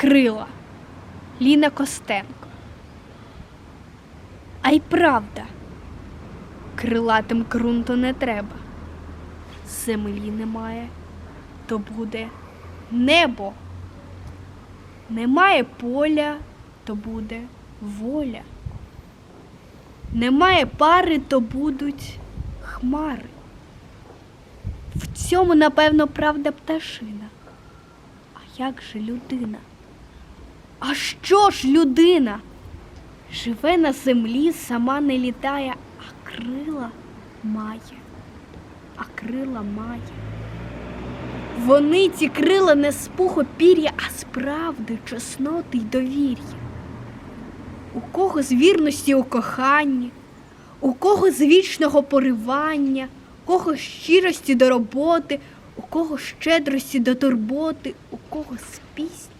крила. Ліна Костенко. А й правда, крилатим ґрунту не треба. Землі немає, то буде небо. Немає поля, то буде воля. Немає пари, то будуть хмари. В цьому, напевно, правда пташина. А як же людина? А що ж людина? Живе на землі, сама не літає, а крила має. А крила має. Вони ці крила не з пуху пір'я, а з правди, чесноти й довір'я. У кого з вірності у коханні, у кого з вічного поривання, у кого щирості до роботи, у кого щедрості до турботи, у кого з пісні